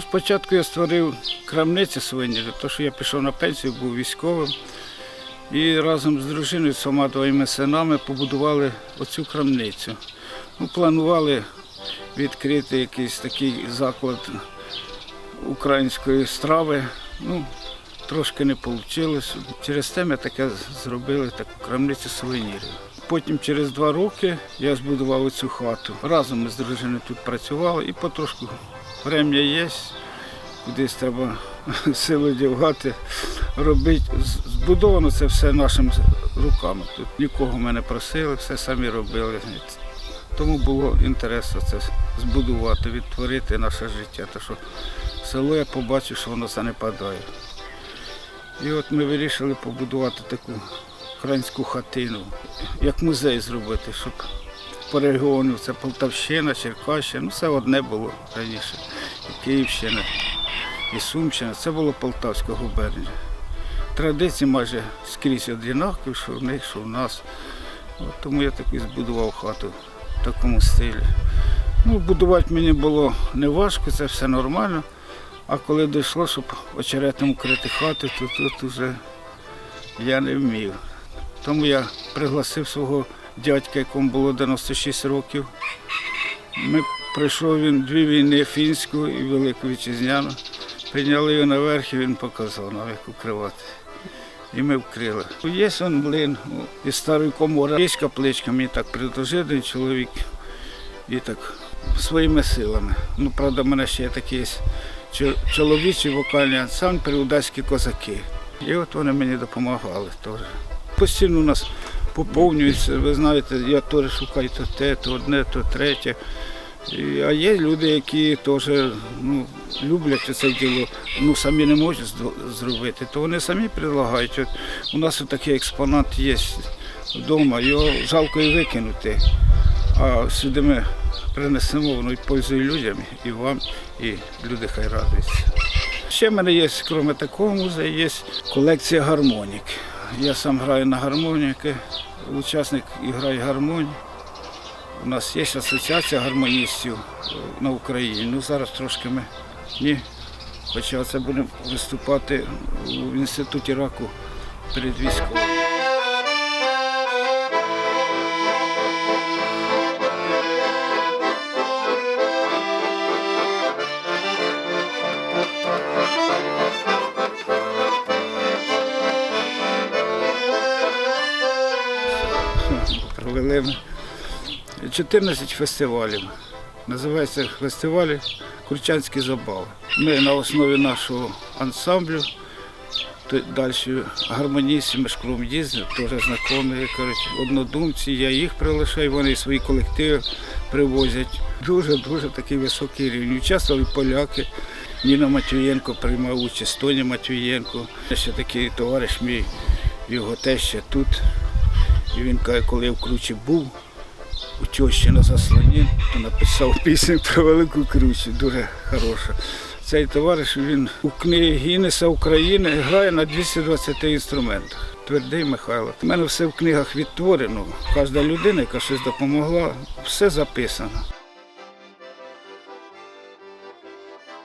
Спочатку я створив крамницю сувенірів, тому що я пішов на пенсію, був військовим. І разом з дружиною, з двома двоїми синами побудували оцю крамницю. Ну, планували відкрити якийсь такий заклад української страви. Ну, трошки не вийшло. Через те ми таке зробили таку крамницю сувенірів. Потім через два роки я збудував цю хату. Разом ми з дружиною тут працювали і потрошку врем'я є, кудись треба сили дівгати, робити. Збудовано це все нашими руками. Тут нікого ми не просили, все самі робили. Тому було інтересно це збудувати, відтворити наше життя. Тому що село я побачив, що воно занепадає. І от ми вирішили побудувати таку українську хатину, як музей зробити, щоб по регіону це Полтавщина, Черкащина, ну це одне було раніше. І Київщина, і Сумщина, це було Полтавська губернія. Традиції майже скрізь однакові, що в них, що в нас. От тому я таки збудував хату в такому стилі. Ну, будувати мені було не важко, це все нормально. А коли дійшло, щоб очеретом укрити хату, то тут вже я не вмів. Тому я пригласив свого дядька, якому було 96 років. Ми пройшов він дві війни фінську і Велику Вітчизняну. Прийняли його наверх і він показав нам, як укривати. І ми вкрили. Є он млин із старої комори. Є капличка, мені так предложив чоловік. І так своїми силами. Ну, правда, в мене ще є такий чоловічий вокальний ансамбль «Привудацькі козаки. І от вони мені допомагали теж. Постійно у нас поповнюється, ви знаєте, я теж шукаю то те, то одне, то третє. А є люди, які теж ну, люблять це діло, ну самі не можуть зробити, то вони самі предлагають. От у нас такий експонат є вдома, його жалко і викинути. А сюди ми принесемо, воно і пользує людям, і вам, і люди хай радуються. Ще в мене є, крім такого музею, є колекція гармонік. Я сам граю на гармоніки, учасник грає гармонь. У нас є асоціація гармоністів е, на Україні. Ну зараз трошки ми ні. Хоча це будемо виступати в інституті раку перед військовим. Провели 14 фестивалів. Називається фестивалі Курчанські забави. Ми на основі нашого ансамблю, далі гармоністи Мешкром їздять, теж знайомі, однодумці, я їх приглашаю, вони свої колективи привозять. Дуже-дуже такий високий рівень. Участвували поляки. Ніна Матвієнко приймав участь, Тоня Матвієнко. Ще такий товариш мій, його теж ще тут. І він каже, коли я в Кручі був, у тещі на заслоні, то написав пісню про велику кручу, дуже хороша. Цей товариш він у книгі Гіннеса України грає на 220 інструментах. Твердий Михайло. У мене все в книгах відтворено. Кожна людина, яка щось допомогла, все записано.